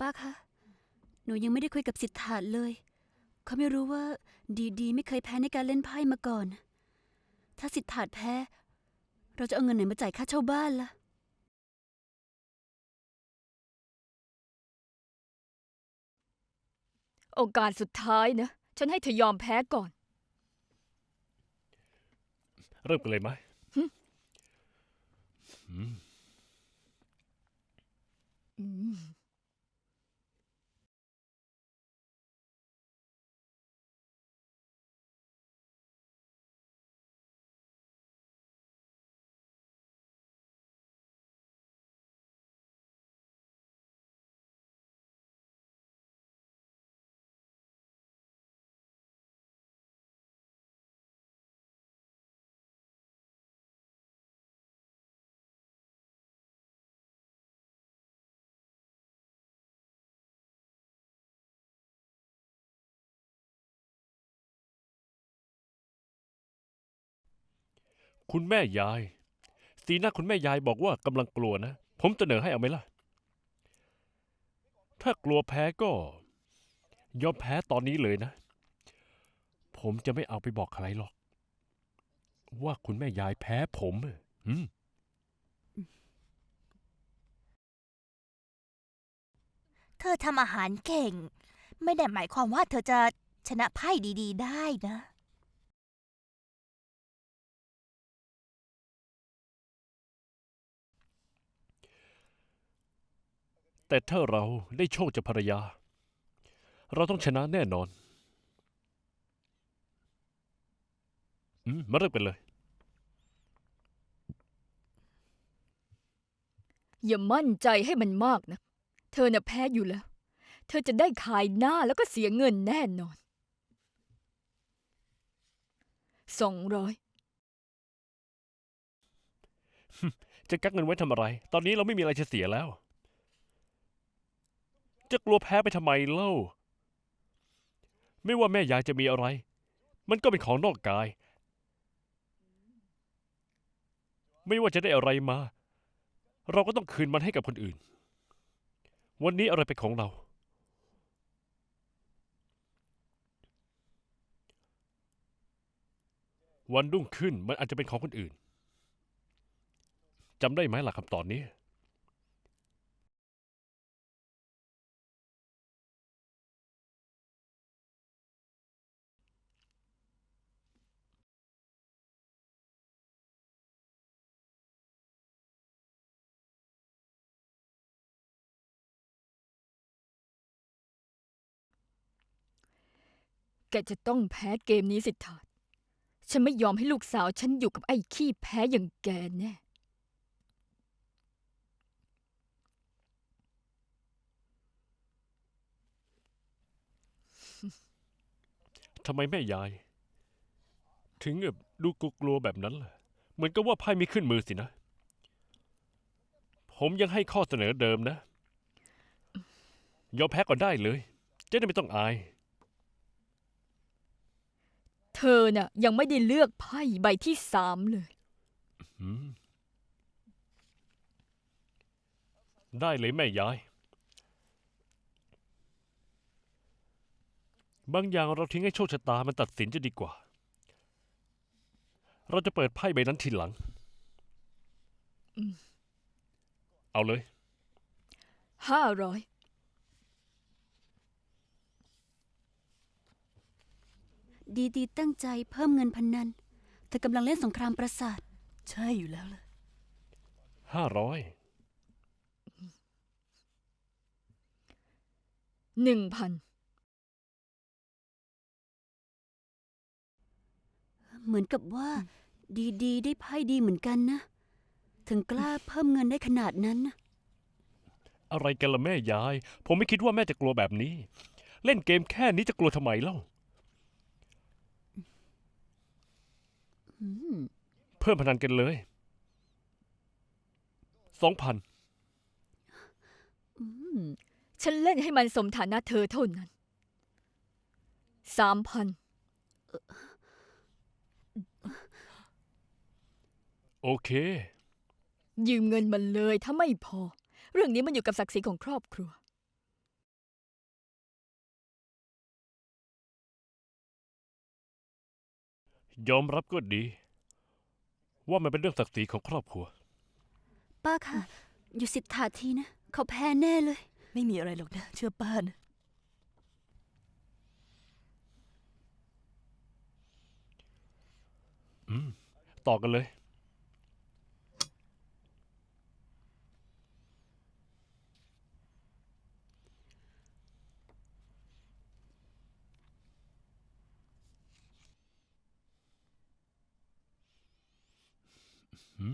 ป้าคะ หนูยังไม่ได้คุยกับสิทธาเลย เขาไม่รู้ว่าดีดีไม่เคยแพ้ในการเล่นไพ่มาก่อน ถ้าสิทธาแพ้ เราจะเอาเงินไหนมาจ่ายค่าเช่าบ้านล่ะ โอกาสสุดท้ายนะ ฉันให้เธอยอมแพ้ก่อน เริ่มกันเลยไหมหึอืม คุณแม่ยาย สีหน้าคุณแม่ยายบอกว่ากำลังกลัวนะ ผมเสนอให้เอาไหมล่ะ ถ้ากลัวแพ้ก็ ยอมแพ้ตอนนี้เลยนะ ผมจะไม่เอาไปบอกใครหรอก ว่าคุณแม่ยายแพ้ผมอืมเธอทำอาหารเก่ง ไม่ได้หมายความว่าเธอจะชนะไพ่ดี ๆ ได้นะ แต่ถ้าเราได้โชคจากภรรยา เราต้องชนะแน่นอน อืม มาเริ่มกันเลย อย่ามั่นใจให้มันมากนะ เธอน่ะแพ้อยู่แล้ว เธอจะได้ขายหน้าแล้วก็เสียเงินแน่นอนสองร้อยจะกักเงินไว้ทำอะไร ตอนนี้เราไม่มีอะไรจะเสียแล้ว จะกลัวแพ้ไปทำไมเล่า ไม่ว่าแม่ยายจะมีอะไร มันก็เป็นของนอกกาย ไม่ว่าจะได้อะไรมา เราก็ต้องคืนมันให้กับคนอื่น วันนี้อะไรเป็นของเรา วันรุ่งขึ้นมันอาจจะเป็นของคนอื่นจำได้ไหมหล่ะคำตอบนี้ กจะต้องแพ้เกมนี้สิทธาตฉันไม่ยอมให้ลูกสาวฉันอยู่กับไอ้ขี้แพ้อย่างแกแน่ ทำไมแม่ยาย ถึงแบบดูกลัวๆแบบนั้นล่ะเหมือนกับว่าไพ่ไม่ขึ้นมือสินะ ผมยังให้ข้อเสนอเดิมนะ ยอมแพ้ก่อนได้เลย จะได้ไม่ต้องอาย เธอน่ะยังไม่ได้เลือกไพ่ใบที่สามเลย อืมได้เลยแม่ยาย บางอย่างเราทิ้งให้โชคชะตามันตัดสินจะดีกว่า เราจะเปิดไพ่ใบนั้นทีหลัง อืม เอาเลย ห้าร้อย ดีดีตั้งใจเพิ่มเงินพนันเธอกำลังเล่นสงครามประสาท ใช่อยู่แล้วล่ะ ห้าร้อยหนึ่งพันเหมือนกับว่า ดีดีได้ไพ่ดีเหมือนกันนะ ถึงกล้าเพิ่มเงินได้ขนาดนั้นนะอะไรกันล่ะแม่ยาย ผมไม่คิดว่าแม่จะกลัวแบบนี้ เล่นเกมแค่นี้จะกลัวทำไมเล่า อืม เพิ่มพนันกันเลย สองพัน อืม ฉันเล่นให้มันสมฐานะเธอเท่านั้น สามพัน โอเค ยืมเงินมันเลยถ้าไม่พอ เรื่องนี้มันอยู่กับศักดิ์ศรีของครอบครัว ยอมรับก็ดี ว่ามันเป็นเรื่องศักดิ์ศรีของครอบครัว ป้าคะอยู่สิทธาทีนะ เขาแพ้แน่เลย ไม่มีอะไรหรอกนะ เชื่อป้านะอืมต่อกันเลย อื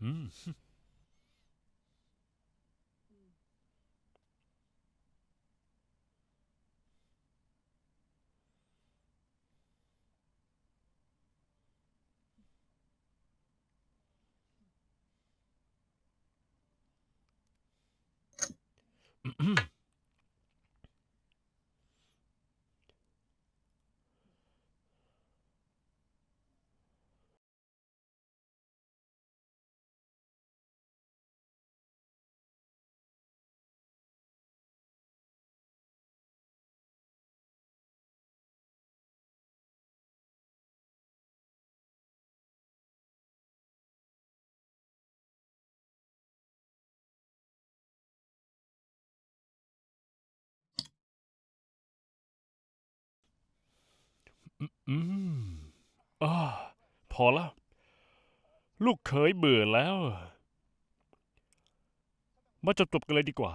ม อืมอ่าพอแล้ว ลูกเขยเบื่อแล้ว มาจบจบๆกันเลยดีกว่า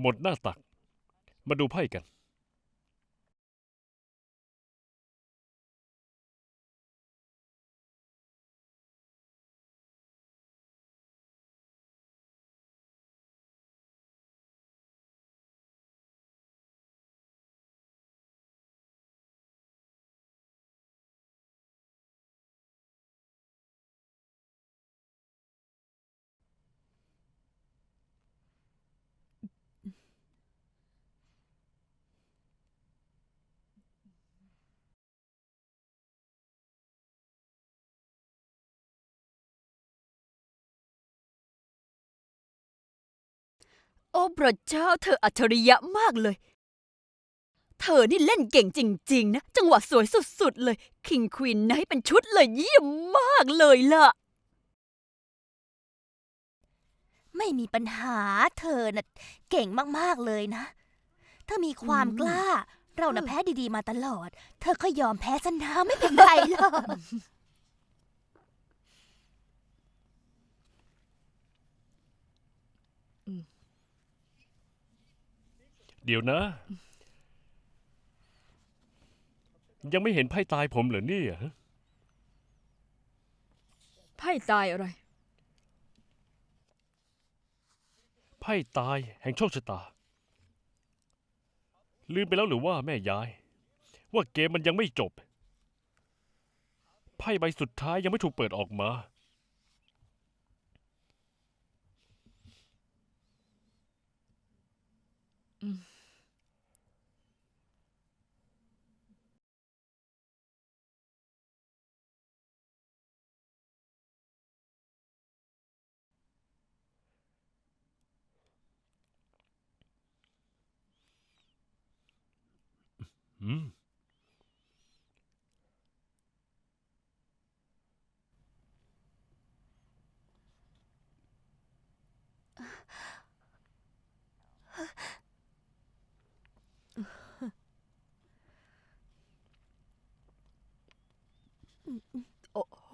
หมดหน้าตัก มาดูไพ่กัน อ้พระเจ้าเธออัจฉริยะมากเลย เธอนี่เล่นเก่งจริง ๆ นะ จังหวะสวยสุด ๆ เลยคิงควีนนะให้เป็นชุดเลยเยี่ยมมากเลยล่ะ ไม่มีปัญหาเธอน่ะเก่งมาก ๆ เลยนะ เธอมีความอืมกล้า เราน่ะแพ้ดี ๆ มาตลอด เธอก็ยอมแพ้ซะนะไม่เป็นไรหรอก เดี๋ยวนะ ยังไม่เห็นไพ่ตายผมเหรอเนี่ยฮะไพ่ตายอะไร ไพ่ตายแห่งโชคชะตา ลืมไปแล้วหรือว่าแม่ยาย ว่าเกมมันยังไม่จบ ไพ่ใบสุดท้ายยังไม่ถูกเปิดออกมา อืม โอ้โห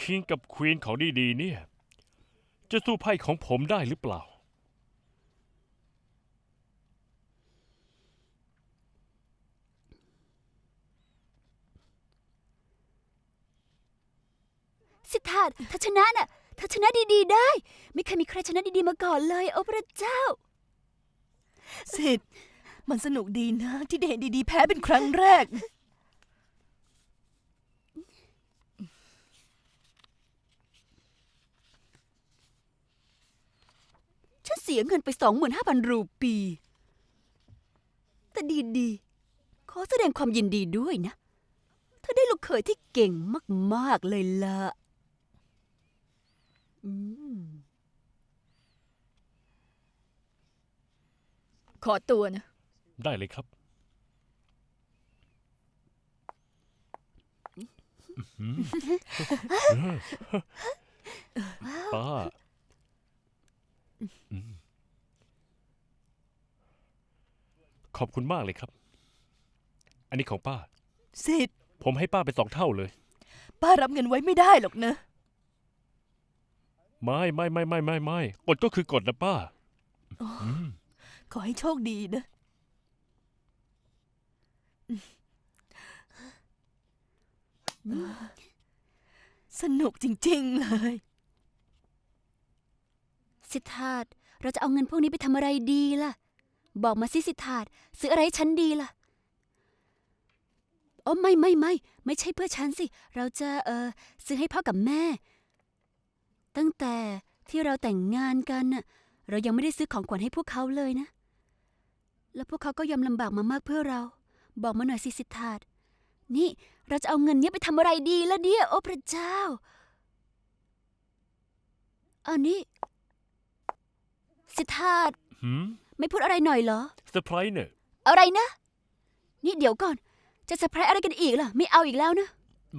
คิงกับควีนของดีๆเนี่ย จะสู้ไพ่ของผมได้หรือเปล่า สิทธาถ้าชนะน่ะถ้าชนะดีๆได้ ไม่เคยมีใครชนะดีๆมาก่อนเลย โอ้พระเจ้า สิทธิ์มันสนุกดีนะ ที่ได้เห็นดีๆ แพ้เป็นครั้งแรก ฉันเสียเงินไปสองหมื่นห้าพันรูปี แต่ดีๆ ขอแสดงความยินดีด้วยนะ เธอได้ลูกเขยที่เก่งมาก ๆ เลยล่ะอืม ขอตัวนะ ได้เลยครับอื้อหือป้าอืมขอบคุณมากเลยครับ อันนี้ของป้า สิทธิ์ผมให้ป้าไปสองเท่าเลย ป้ารับเงินไว้ไม่ได้หรอกนะ ไม่ไม่ไม่ไม่ไม่ไม่กฎก็คือกฎนะป้ามขอให้โชคดีนะสนุกจริง ๆ เลย สิทธาตเราจะเอาเงินพวกนี้ไปทำอะไรดีล่ะ บอกมาสิสิทธาตซื้ออะไรให้ฉันดีล่ะโอ้ไม่ไม่ไม่ ไม่ใช่เพื่อฉันสิ เราจะเออซื้อให้พ่อกับแม่ ตั้งแต่ที่เราแต่งงานกันน่ะเรายังไม่ได้ซื้อของขวัญให้พวกเขาเลยนะ แล้วพวกเขาก็ยอมลำบากมามากเพื่อเรา บอกมาหน่อยสิสิทธาตนี่เราจะเอาเงินเนี้ยไปทำอะไรดีล่ะเนี่ยโอ้พระเจ้าอันนี้สิทธาตหืมไม่พูดอะไรหน่อยเหรอ เซอร์ไพรส์เนี่ยอะไรนะ นี่เดี๋ยวก่อน จะเซอร์ไพรส์อะไรกันอีกล่ะ ไม่เอาอีกแล้วนะ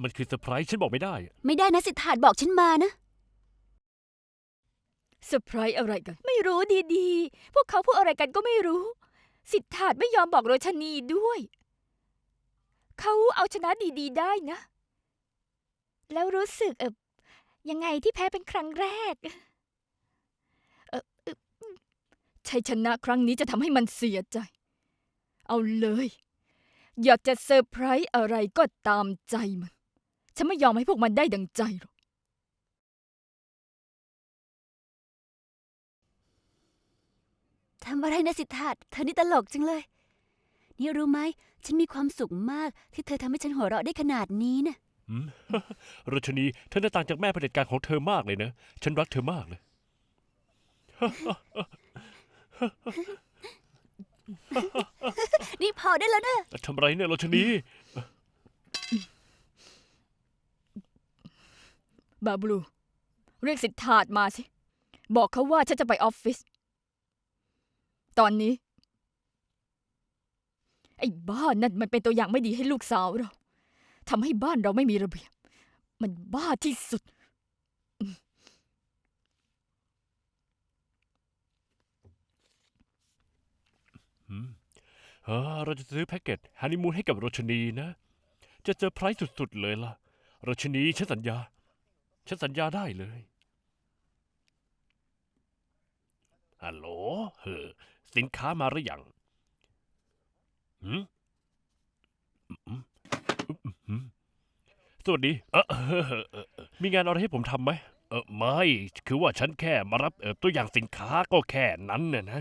มันคือเซอร์ไพรส์ฉันบอกไม่ได้อะไม่ได้นะสิทธาตบอกฉันมานะ เซอร์ไพรส์อะไรกัน ไม่รู้ดีๆ พวกเขาพูดอะไรกันก็ไม่รู้ สิทธาตไม่ยอมบอกโรชนีด้วย เขาเอาชนะดีๆ ได้นะ แล้วรู้สึกเออยังไงที่แพ้เป็นครั้งแรก เออเออชัยชนะครั้งนี้จะทำให้มันเสียใจ เอาเลย อยากจะเซอร์ไพรส์อะไรก็ตามใจมัน ฉันไม่ยอมให้พวกมันได้ดังใจหรอกำอะไรนะสิทธาตเธอนี่ตลกจังเลย นี่รู้ไหม ฉันมีความสุขมากที่เธอทำให้ฉันหัวเราะได้ขนาดนี้นะหืม รัชนีเธอน่าต่างจากแม่เผด็จการของเธอมากเลยนะ ฉันรักเธอมากเลย นี่พอได้แล้วนะ ทำไรเนี่ยรัชนี บาบลู เรียกสิทธาตมาสิ บอกเขาว่าฉันจะไปออฟฟิศ ตอนนี้ ไอ้บ้านนั่นมันเป็นตัวอย่างไม่ดีให้ลูกสาวเราทำให้บ้านเราไม่มีระเบียบ มันบ้าที่สุดหืมเออเราจะซื้อแพ็กเกจฮันนีมูนให้กับรชนีนะ จะเจอไพรส์สุดๆเลยล่ะรชนีฉันสัญญา ฉันสัญญาได้เลย ฮัลโหลเฮ้อสินค้ามาหรือยังหืมอืมอืมสวัสดีเออเออเออเออเออมีงานอะไรให้ผมทำไหมเออไม่ คือว่าฉันแค่มารับเออตัวอย่างสินค้าก็แค่นั้นน่ะนะ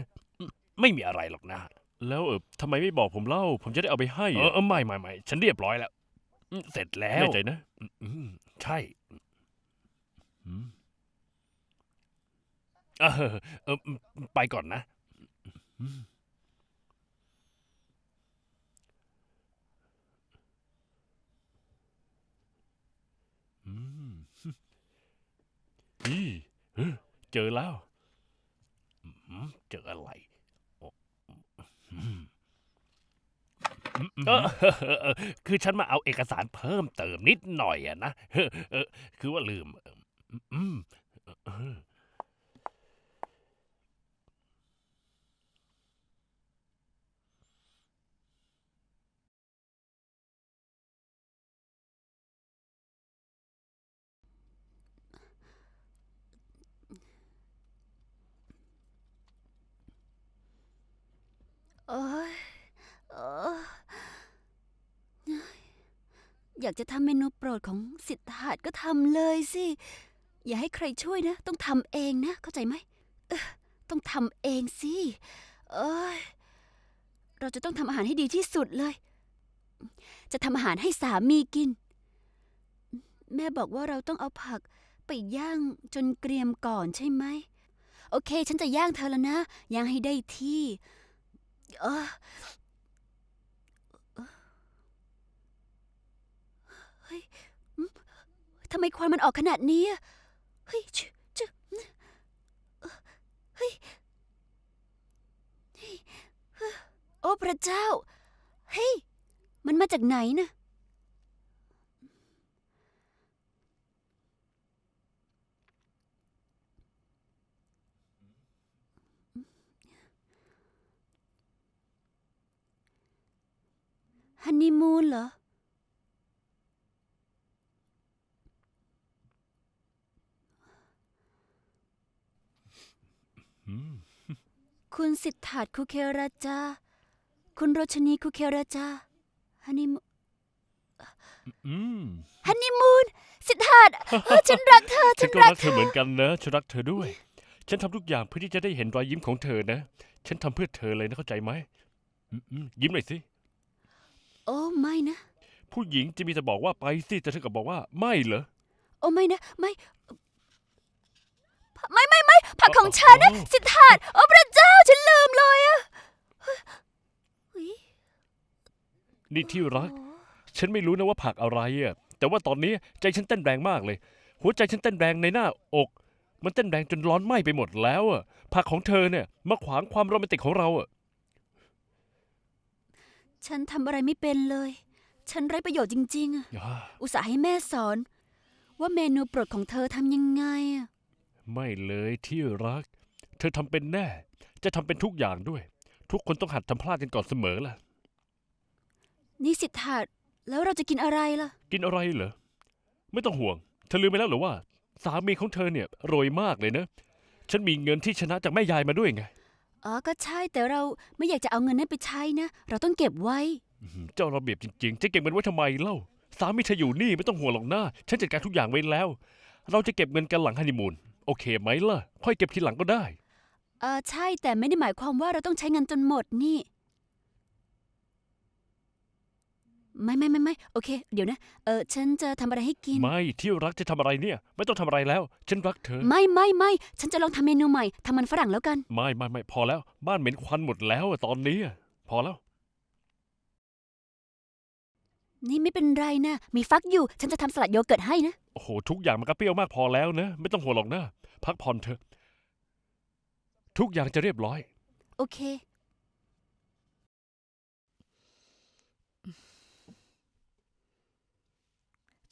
ไม่มีอะไรหรอกนะ แล้วเออทำไมไม่บอกผมเล่า ผมจะได้เอาไปให้ เออเออไม่ไม่ไม่ฉันเรียบร้อยแล้วอืมเสร็จแล้วแน่ใจนะอืมอืมใช่ อืม เออเออไปก่อนนะ อืมอืมอีเออเจอแล้วอืมเจออะไรเออเออคือฉันมาเอาเอกสารเพิ่มเติมนิดหน่อยอะนะเออเออคือว่าลืม อืม เอ้ยเอออยากจะทำเมนูโปรดของสิทธาตก็ทำเลยสิ อย่าให้ใครช่วยนะ ต้องทำเองนะ เข้าใจไหมเออต้องทำเองสิ เอ้ยเราจะต้องทำอาหารให้ดีที่สุดเลย จะทำอาหารให้สามีกิน แม่บอกว่าเราต้องเอาผักไปย่างจนเกรียมก่อนใช่ไหม โอเค ฉันจะย่างเธอแล้วนะ ย่างให้ได้ที่ เออเฮ้ยอืมทำไมควันมันออกขนาดนี้อะเฮ้ยชึชึเอ่อเฮ้ยเฮ้ยโอ้พระเจ้า เฮ้ย มันมาจากไหนนะ ฮันนีมูนเหรออืมคุณสิทธาตคุเคราจา คุณโรชนีคุเคราจา ฮันนีมูนอืมฮันนีมูน สิทธาตเออฉันรักเธอ ฉัฉันนก็รัรักกเธอเหมือนกันนะ ฉันรักเธอด้วย ฉันทำทุกอย่างเพื่อที่จะได้เห็นรอยยิ้มของเธอนะ ฉันทำเพื่อเธอเลยนะเข้าใจไหมอืมอืมยิ้มหน่อยสิ โอ้ไม่นะ ผู้หญิงจะมีแต่บอกว่าไปสิแต่เธอกลับบอกว่าไม่เหรอ โอ้ไม่นะ ไม่ไม่ไม่ไม่ผักของฉันนะอ๋อสิทธาตโอ้พระเจ้าฉันลืมเลยอะเฮ้ยนี่ที่รักโอ้ฉันไม่รู้นะว่าผักอะไรอะแต่ว่าตอนนี้ใจฉันเต้นแรงมากเลย หัวใจฉันเต้นแรงในหน้าอก มันเต้นแรงจนร้อนไหม้ไปหมดแล้วอะผักของเธอเนี่ยมาขวางความโรแมนติกของเราอะ ฉันทำอะไรไม่เป็นเลย ฉันไร้ประโยชน์จริงๆอะอ่าอุตส่าห์ให้แม่สอน ว่าเมนูโปรดของเธอทำยังไงอะไม่เลยที่รัก เธอทำเป็นแน่ จะทำเป็นทุกอย่างด้วย ทุกคนต้องหัดทำพลาดกันก่อนเสมอล่ะ นี่สิทธาตแล้วเราจะกินอะไรล่ะ กินอะไรเหรอ ไม่ต้องห่วง เธอลืมไปแล้วเหรือว่า สามีของเธอเนี่ยรวยมากเลยนะ ฉันมีเงินที่ชนะจากแม่ยายมาด้วยไง อ๋อ ก็ใช่ แต่เราไม่อยากจะเอาเงินนั้นไปใช้นะ เราต้องเก็บไว้อื้อหือเจ้าระเบียบจริงๆจะเก็บเงินไว้ทำไมเล่า สามีเธออยู่นี่ไม่ต้องห่วงหรอกนะฉันจัดการทุกอย่างไว้แล้ว เราจะเก็บเงินกันหลังฮันนีมูนโอเคไหมล่ะ ค่อยเก็บทีหลังก็ได้ เออใช่ แต่ไม่ได้หมายความว่าเราต้องใช้เงินจนหมดนี่ ไม่ไม่ไม่ไม่โอเค เดี๋ยวนะ เออฉันจะทำอะไรให้กิน ไม่ที่รักจะทำอะไรเนี่ย ไม่ต้องทำอะไรแล้ว ฉันรักเธอ ไม่ไม่ไม่ฉันจะลองทำเมนูใหม่ทำมันฝรั่งแล้วกัน ไม่ไม่ไม่พอแล้ว บ้านเหม็นควันหมดแล้วอะตอนนี้อะพอแล้ว นี่ไม่เป็นไรนะ มีฟักอยู่ ฉันจะทำสลัดโยเกิร์ตให้นะ โอ้โห ทุกอย่างมันก็เปรี้ยวมากพอแล้วนะ ไม่ต้องห่วงหรอกนะ พักผ่อนเถอะ ทุกอย่างจะเรียบร้อย โอเค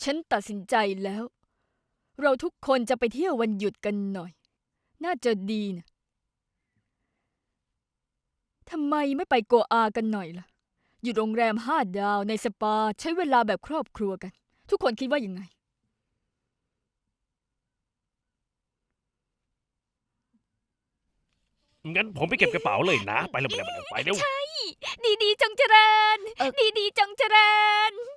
ฉันตัดสินใจแล้ว เราทุกคนจะไปเที่ยววันหยุดกันหน่อย น่าจะดีนะทำไมไม่ไปโกอากันหน่อยล่ะ อยู่โรงแรมห้าดาวในสปาใช้เวลาแบบครอบครัวกัน ทุกคนคิดว่ายังไง งั้นผมไปเก็บกระเป๋าเลยนะ ไปเร็วไปเร็วไปเร็ว ดีดีๆจงเจริญ เอ่อ ดีดีๆจงเจริญ